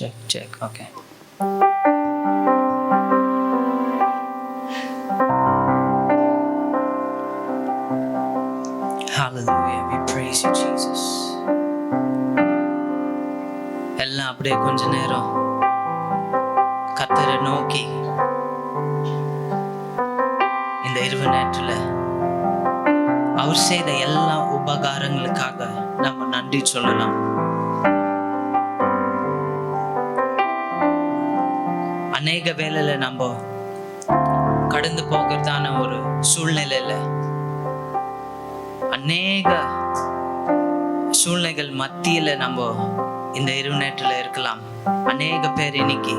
Check check okay Hallelujah. We praise you, Jesus. எல்லாம் அப்படியே கொஞ்ச நேரம் கத்தரை நோக்கி இந்த இரவு நேரத்துல அவர் செய்த எல்லா உபகாரங்களுக்காக நம்ம நன்றி சொல்லலாம் அநேக வேலையில நம்ம கடந்து போகிறதான ஒரு சூழ்நிலையில அநேக சூழ்நிலைகள் மத்தியில நம்ம இந்த இரவு இருக்கலாம். அநேக பேர் இன்னைக்கு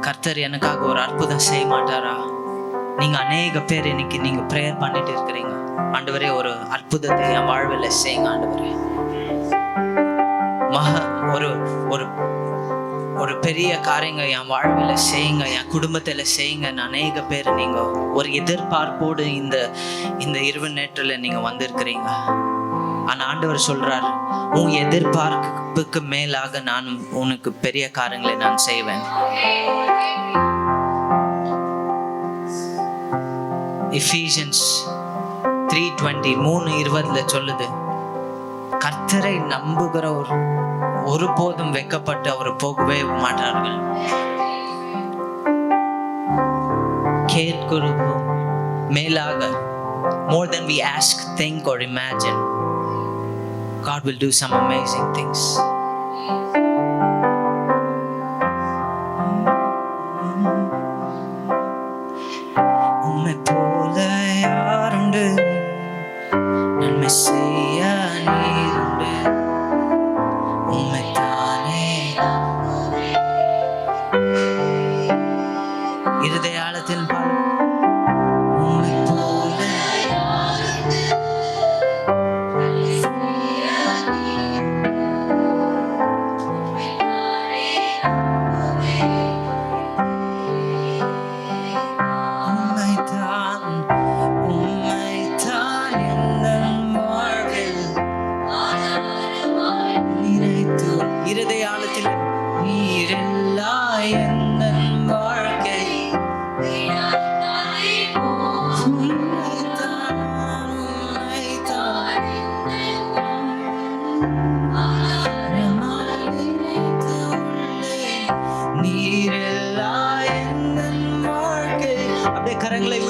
கர்த்தர் எனக்காக ஒரு அற்புதம் செய்ய மாட்டாரா? நீங்க அநேக பேர் இன்னைக்கு நீங்க ப்ரேயர் பண்ணிட்டு இருக்கிறீங்க. ஆண்டவரே ஒரு அற்புதத்தை என் வாழ்வில் செய்யுங்க ஆண்டவரே. மக ஒரு ஒரு ஒரு பெரிய காரியங்க என் வாழ்வில் செய்யுங்க என் குடும்பத்தில் செய்யுங்க. அநேக பேர் நீங்கள் ஒரு எதிர்பார்ப்போடு இந்த இந்த இரவு நேற்றில் நீங்கள் வந்திருக்கிறீங்க. ஆனால் ஆண்டவர் சொல்கிறார் உன் எதிர்பார்ப்புக்கு மேலாக நான் உனக்கு பெரிய காரியங்களை நான் செய்வேன். இஃபீஷியன்ஸ் த்ரீ டுவெண்ட்டி மூணு இருபதில் சொல்லுது கர்த்தரை நம்புகிற ஒரு ஒருபோதும் வெக்கப்பட்டு அவர் போகவே மாட்டார்கள் கேட்கிறதும் மேலாக more than we ask think or imagine God will do some amazing things உம்மை போல யாருண்டு நன்மை செய்ய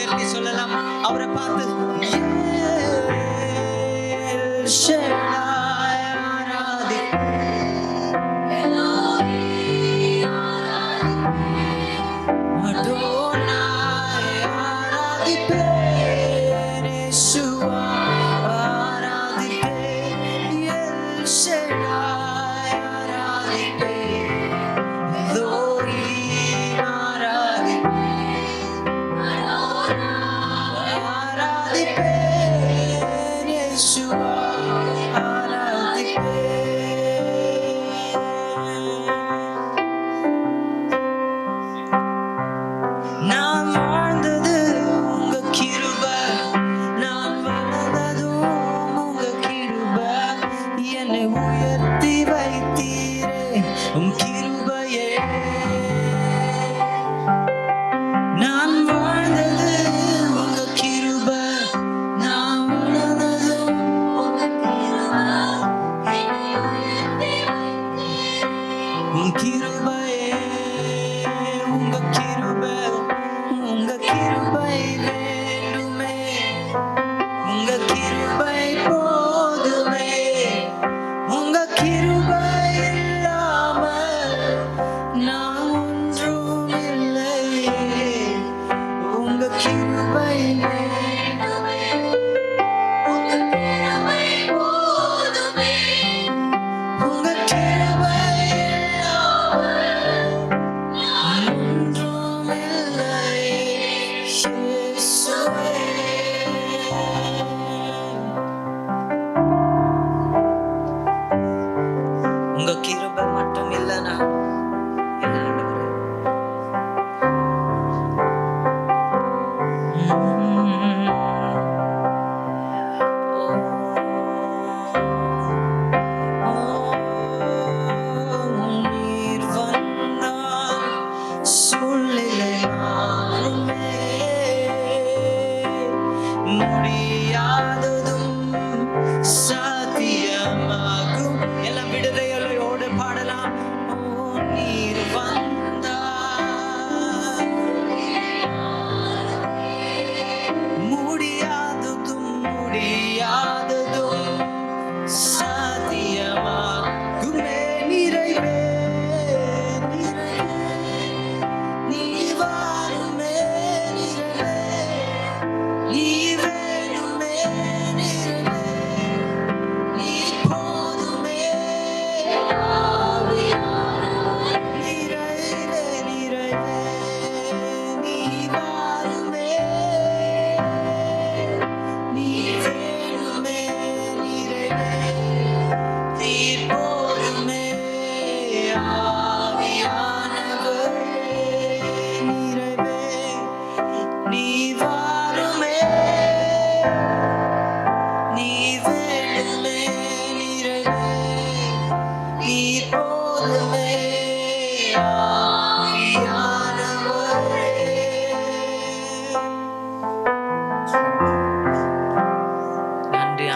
உயர்த்தி சொல்லலாம் அவரை பார்த்து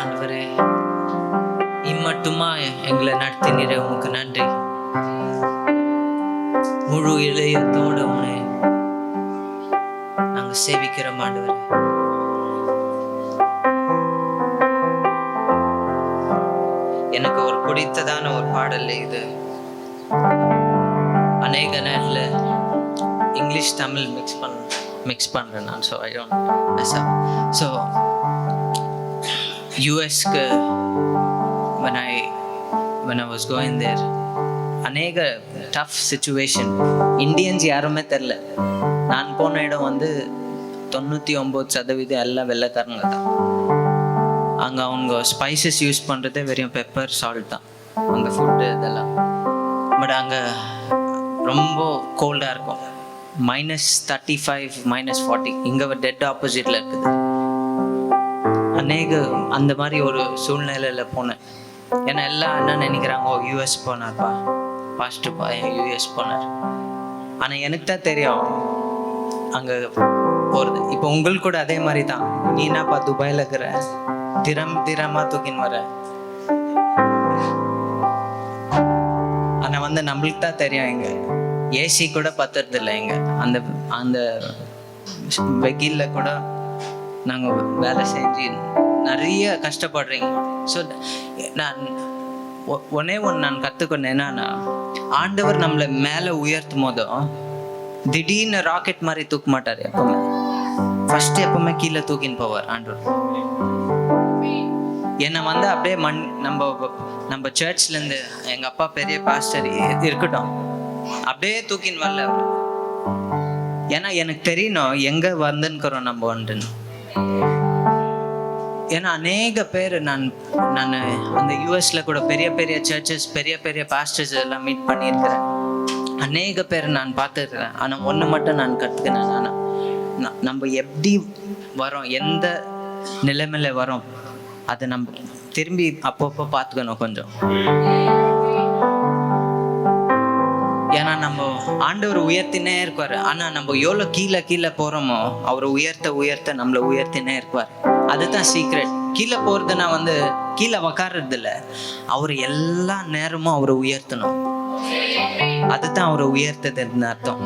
ஆண்டவரே இம்மட்டுமா எங்களை நடத்தினீரே. உமக்கு நன்றி. முழு இளையத்தோட உன்னை நாங்க சேவிக்கிறோம் ஆண்டவரே. எனக்கு ஒரு பிடித்ததான ஒரு பாடல் இது. அநேக நேரில் இங்கிலீஷ் தமிழ் மிக்ஸ் பண்ண மிக்ஸ் பண்ணுறேன் நான் ஸோ ஐ டோன்ட் ஸோ யூஎஸ்க்கு when I when I was going there அநேக டஃப் சுச்சுவேஷன் இந்தியன்ஸ் யாருமே தெரில. நான் போன இடம் வந்து தொண்ணூற்றி ஒம்பது சதவீதம் எல்லாம் வெள்ளைக்காரங்க தான். அங்கே அவங்க ஸ்பைசஸ் யூஸ் பண்ணுறதே வெறும் பெப்பர் சால்ட் தான். அந்த ஃபுட்டு இதெல்லாம். பட் அங்கே ரொம்ப கோல்டாக இருக்கும். Minus thirty five minus forty இங்கே டெட் ஆப்போசிட்டில் இருக்குது. அநேக அந்த மாதிரி ஒரு சூழ்நிலையில் போனேன். ஏன்னா எல்லாம் என்ன நினைக்கிறாங்க ஓ யூஎஸ் போனார்ப்பா. ஃபஸ்ட்டு பையன் யூஎஸ் போனார்? ஆனால் எனக்கு தான் தெரியும். அங்கே போகிறது இப்போ உங்களுக்கு கூட அதே மாதிரி தான். நீ என்னப்பா துபாயில் இருக்கிற? திறம் திறமாக தூக்கின்னு வர. ஆனால் வந்து நம்மளுக்கு தான் தெரியும் இங்க. ஏசி கூட பத்துறது இல்லை இங்க. அந்த அந்த வெயில்ல கூட நாங்கள் வேலை செஞ்சு நிறைய கஷ்டப்படுறீங்க. ஸோ நான் ஒ- ஒன்று நான் கற்றுக்கொண்டேன் என்னன்னா ஆண்டவர் நம்மளை மேலே உயர்த்தும் போதும் திடீர்னு ராக்கெட் மாதிரி தூக்க மாட்டார் எப்பவுமே. ஃபர்ஸ்ட் எப்பவுமே கீழே தூக்கின்னு போவார் ஆண்டவர். என்னை வந்து அப்படியே மண் நம்ம நம்ம சர்ச்லேருந்து எங்கள் அப்பா பெரிய பாஸ்டர் இருக்கட்டும். அப்படியே தூக்கின்னு வரல ஏன்னா எனக்கு தெரியணும் எங்கே வந்துன்னுக்குறோம் நம்ம வந்துன்னு ஏன்னா அநேக பேர் நான் நான் அந்த யூஎஸ்ல கூட பெரிய பெரிய சர்ச்சஸ் பெரிய பெரிய பாஸ்டர்ஸ் எல்லாம் மீட் பண்ணியிருக்கிறேன். அநேக பேர் நான் பார்த்துருக்கிறேன். ஆனால் ஒன்று மட்டும் நான் கற்றுக்கினேன் ஆனால் நம்ம எப்படி வரோம் எந்த நிலைமையில வரோம் அதை நம்ம திரும்பி அப்பப்போ பார்த்துக்கணும் கொஞ்சம். நம்ம ஆண்டவர் உயர்த்தினே இருப்பார் ஆனால் நம்ம எவ்வளோ கீழே கீழே போகிறோமோ அவர் உயர்த்த உயர்த்த நம்மளை உயர்த்தினே இருப்பார். அதுதான் சீக்ரெட் கீழே போறதுன்னா வந்து கீழே உக்காறது இல்லை அவர் எல்லா நேரமும் அவரை உயர்த்தணும். அதுதான் அவரை உயர்த்ததுன்னு அர்த்தம்.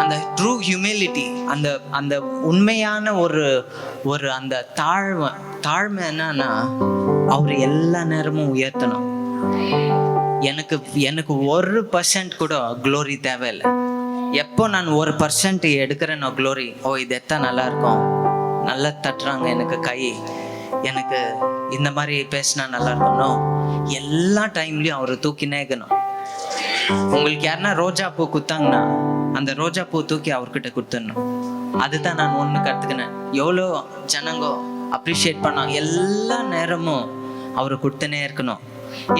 அந்த ட்ரூ ஹியூமிலிட்டி அந்த அந்த உண்மையான ஒரு ஒரு அந்த தாழ்மை தாழ்மை என்னன்னா அவர் எல்லா நேரமும் உயர்த்தணும். எனக்கு எனக்கு ஒரு பர்சன்ட் கூட க்ளோரி தேவையில்லை. எப்போ நான் ஒரு பர்சன்ட் எடுக்கிறேனோ க்ளோரி ஓ இது எத்தான் நல்லா இருக்கும் நல்லா தட்டுறாங்க எனக்கு கை. எனக்கு இந்த மாதிரி பேசினா நல்லா இருக்கணும் எல்லா டைம்லையும் அவரை தூக்கினே இருக்கணும். உங்களுக்கு யாருன்னா ரோஜா பூ குத்தாங்கன்னா அந்த ரோஜா பூ தூக்கி அவர்கிட்ட கொடுத்துடணும். அதுதான் நான் ஒன்று கற்றுக்கினேன் எவ்வளோ ஜனங்கோ அப்ரிஷியேட் பண்ணாங்க. எல்லா நேரமும் அவரை கொடுத்துனே இருக்கணும்.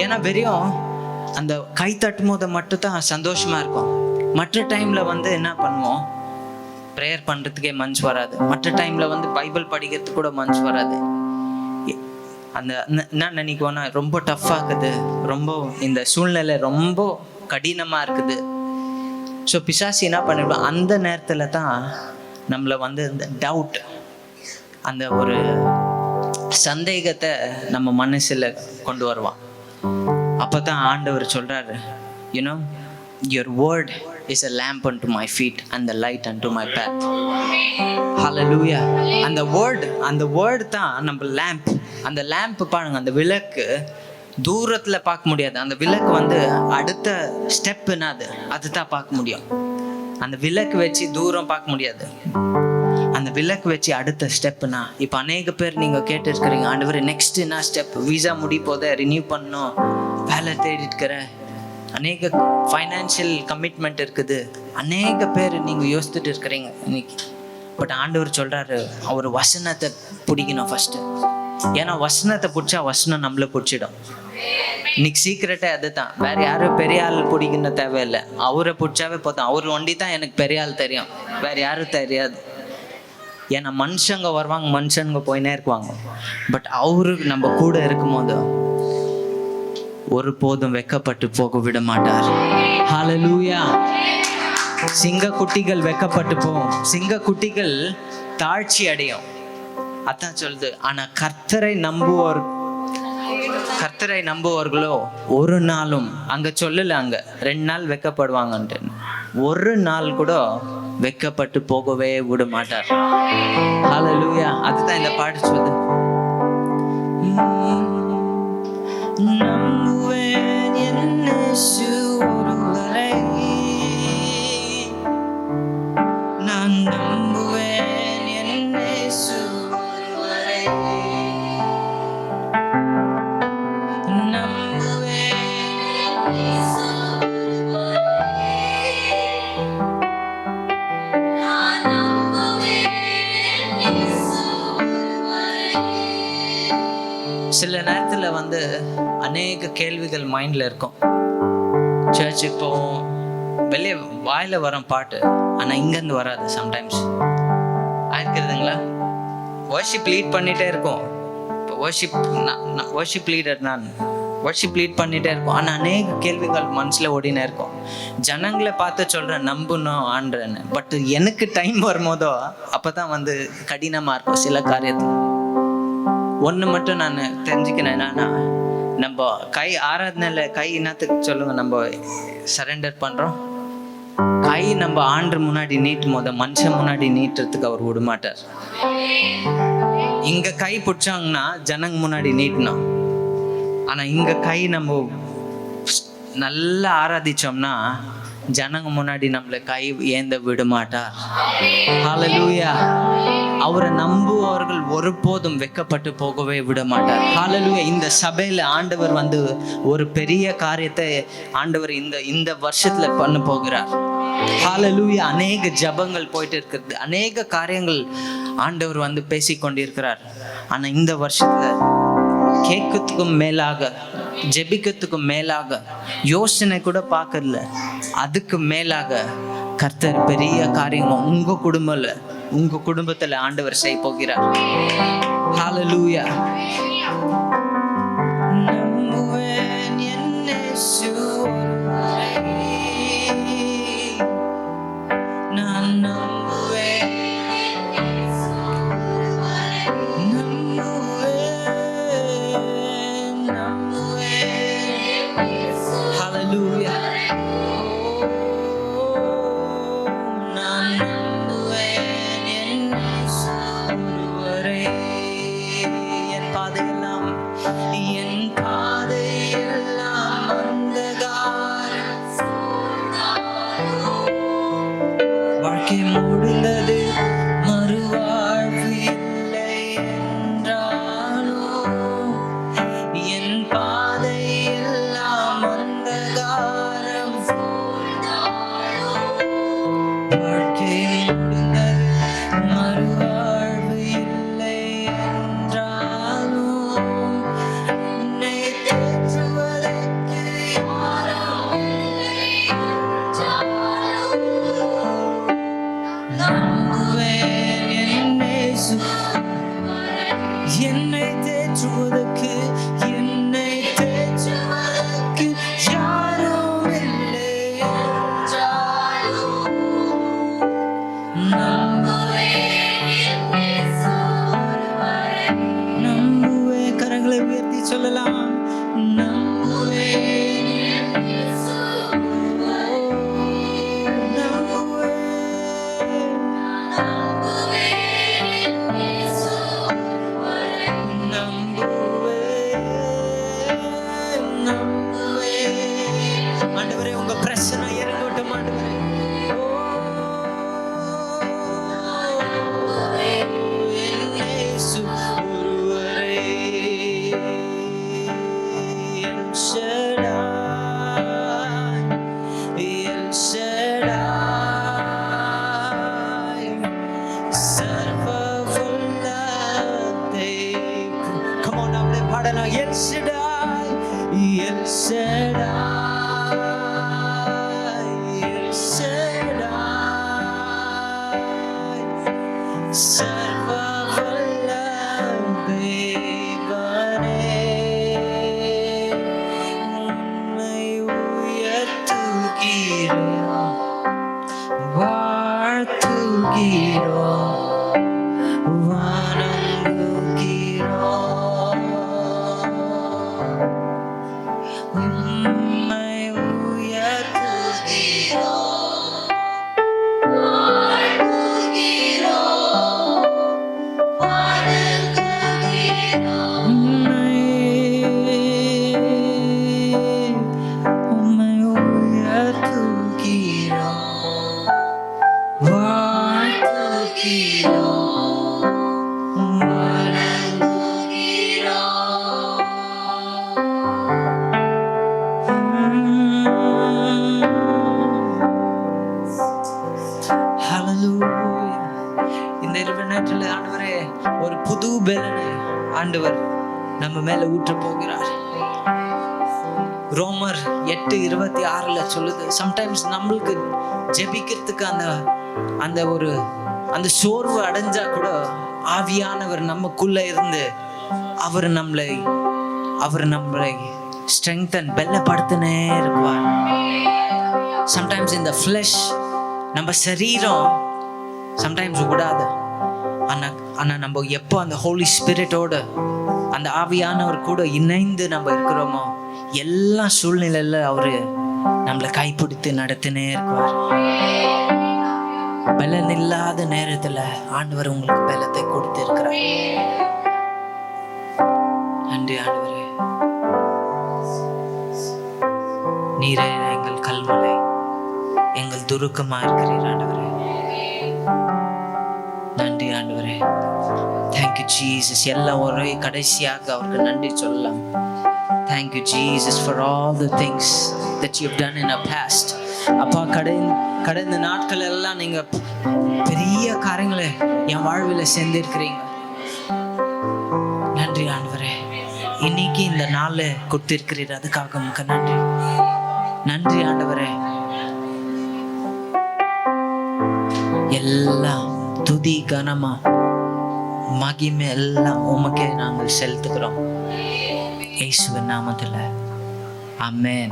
ஏன்னா வெறும் அந்த கை தட்டும் போது மட்டும் தான் சந்தோஷமா இருக்கும். மற்ற டைம்ல வந்து என்ன பண்ணுவோம்? ப்ரேயர் பண்றதுக்கே மனசு வராது. மற்ற டைம்ல வந்து பைபிள் படிக்கிறதுக்கு கூட மனசு வராது. அந்த என்ன நினைக்குவோன்னா ரொம்ப டஃப்பாக இருக்குது. ரொம்ப இந்த சூழ்நிலை ரொம்ப கடினமாக இருக்குது. ஸோ பிசாசி என்ன பண்ணிவிடும் அந்த நேரத்தில் தான் நம்மளை வந்து இந்த டவுட் அந்த ஒரு சந்தேகத்தை நம்ம மனசில் கொண்டு வருவான். அப்பதான் ஆண்டவர் சொல்றாரு you know your word is a lamp unto my feet light the to my my path. ஹalleluya அந்த வேர்ட் அந்த வேர்ட் தான் நம்ம லேம்ப் அந்த லேம்ப் பாருங்க அந்த விளக்கு தூரத்தில் பார்க்க முடியாது. அந்த விளக்கு வந்து அடுத்த ஸ்டெப் என்னது அதுதான் பார்க்க முடியும். அந்த விளக்கு வச்சு தூரம் பார்க்க முடியாது. அந்த விளக்கு வச்சு அடுத்த ஸ்டெப்னா இப்போ அநேக பேர் நீங்கள் கேட்டு இருக்கிறீங்க ஆண்டவர் நெக்ஸ்ட் என்ன ஸ்டெப் விசா முடி போத ரினியூ பண்ணணும். வேலை தேடி அநேக ஃபைனான்ஷியல் கமிட்மெண்ட் இருக்குது. அநேக பேர் நீங்கள் யோசிச்சுட்டு இருக்கிறீங்க இன்னைக்கு. பட் ஆண்டவர் சொல்கிறாரு அவர் வசனத்தை பிடிக்கணும் ஃபஸ்ட்டு ஏன்னா வசனத்தை பிடிச்சா வசனம் நம்மளை பிடிச்சிடும். இன்னைக்கு சீக்கிரட்டே அதுதான். வேற யாரும் பெரிய ஆள் பிடிக்கணும் தேவையில்லை. அவரை பிடிச்சாவே போதும். அவர் ஒண்டி தான் எனக்கு பெரிய ஆள் தெரியும். வேற யாரும் தெரியாது. ஏன்னா மனுஷங்க வருவாங்க மனுஷங்க போயினே இருக்குவாங்க பட் அவரு நம்ம கூட இருக்கும்போது ஒரு போதும் வெக்கப்பட்டு போக விட மாட்டார் ஹலலூயா சிங்க குட்டிகள் வெக்கப்பட்டு போகும் சிங்க குட்டிகள் தாழ்ச்சி அடையும் அதான் சொல்லுது ஆனா கர்த்தரை நம்புவோர் கர்த்தரை நம்புவர்களோ ஒரு நாளும் அங்க சொல்லல அங்க ரெண்டு நாள் வெக்கப்படுவாங்கன்ட்டு ஒரு நாள் கூட வெக்கப்பட்டு போகவே விட மாட்டார் ஹalleluya அதுதான் இந்த பாட்டு சொல்லுது மைண்ட்ல இருக்கும். சர்ச்சுக்கு போவோம். வெளியே வாயில வரும் பாட்டு ஆனால் இங்கேருந்து வராது சம்டைம்ஸ் ஆயிருக்குதுங்களா வர்ஷிப் லீட் பண்ணிகிட்டே இருக்கும். இப்போ வர்ஷிப் வர்ஷிப் லீடர் நான் வர்ஷிப் லீட் பண்ணிகிட்டே இருக்கும். ஆனால் அநேக கேள்விகள் மனசில் ஓடினே இருக்கும். ஜனங்களை பார்த்து சொல்கிறேன் நம்பணும் ஆன்றேன்னு பட் எனக்கு டைம் வரும்போதோ அப்போ தான் வந்து கடினமாக இருக்கும் சில காரியத்தில். ஒன்று மட்டும் நான் தெரிஞ்சுக்கினேன் என்னன்னா நம்ம கை ஆராதனையில் கை என்னத்துக்கு சொல்லுங்க நம்ம சரண்டர் பண்ணுறோம் கை நம்ம ஆண்டு முன்னாடி நீட்டும் போது மனுஷன் முன்னாடி நீட்டுறதுக்கு அவர் விடமாட்டார். இங்கே கை பிடிச்சாங்கன்னா ஜனங்க முன்னாடி நீட்டணும். ஆனால் இங்கே கை நம்ம நல்லா ஆராதிச்சோம்னா ஜனங்க முன்னாடி நம்மளை கை ஏந்த விட மாட்டார் அவரை நம்புவவர்கள் ஒருபோதும் வெக்கப்பட்டு போகவே விட மாட்டார் ஹாலலூயா இந்த சபையில ஆண்டவர் வந்து ஒரு பெரிய காரியத்தை ஆண்டவர் இந்த இந்த வருஷத்துல பண்ண போகிறார். ஹாலலூயா அநேக ஜபங்கள் போயிட்டு இருக்கிறது அநேக காரியங்கள் ஆண்டவர் வந்து பேசிக் கொண்டிருக்கிறார். ஆனா இந்த வருஷத்துல கேட்கறதுக்கும் மேலாக ஜெபிக்கிறதுக்கும் மேலாக யோசனை கூட பார்க்கல அதுக்கு மேலாக கர்த்தர் பெரிய காரியங்கள் உங்க குடும்பம்ல உங்க குடும்பத்துல ஆண்டவர் செய்ய போகிறார். ஹalleluya El Shaddai, El Shaddai. இந்த இரவு நேற்றில் ஆண்டவரே ஒரு புது பலனை ஆண்டவர் நம்ம மேல ஊற்ற போகிறார். ரோமர் எட்டு இருபத்தி ஆறுல சொல்லுது சம்டைம்ஸ் நம்மளுக்கு ஜெபிக்கிறதுக்கு அந்த அந்த ஒரு அந்த சோர்வு அடைஞ்சா கூட ஆவியானவர் நமக்குள்ள இருந்து அவர் நம்மளை அவர் நம்மளை ஸ்ட்ரெங்தன் பெல்லப்படுத்தினே இருப்பார். சம்டைம்ஸ் இந்த ஃப்ளஷ் நம்ம சரீரம் சம்டைம்ஸ் விடாது. ஆனால் ஆனால் நம்ம எப்போ அந்த ஹோலி ஸ்பிரிட்டோட அந்த ஆவியானவர் கூட இணைந்து நம்ம இருக்கிறோமோ எல்லா சூழ்நிலையில அவர் நம்மளை கைப்பிடித்து நடத்தினே இருப்பார். பலன் இல்லாத நேரத்தில் ஆண்டவர் உங்களுக்கு பலத்தை கொடுத்து இருக்கிறார் நன்றி ஆண்டவரே. நீரே எங்கள் கல்மலை துருக்கமா இருக்கிறீர் ஆண்டவரே நன்றி ஆண்டவரே தேங்க்யூ ஜீசஸ் எல்லாம் ஒரே கடைசியாக அவருக்கு நன்றி சொல்லலாம். Thank you Jesus for all the things that you done in a past அப்பா கடை கடந்த நாட்கள் எல்லாம் நீங்க பெரிய காரியங்களை என் வாழ்வில் செஞ்சிருக்கிறீங்க நன்றி ஆண்டவரே. இன்னைக்கு இந்த நாள் கொடுத்திருக்கிறீர். அதுக்காக உமக்கு நன்றி. நன்றி ஆண்டவரே. எல்லாம் துதி கனமா. மகிமை எல்லாம் உமக்கே நாங்கள் செலுத்துகிறோம். இயேசுவின் நாமத்தில். ஆமென்.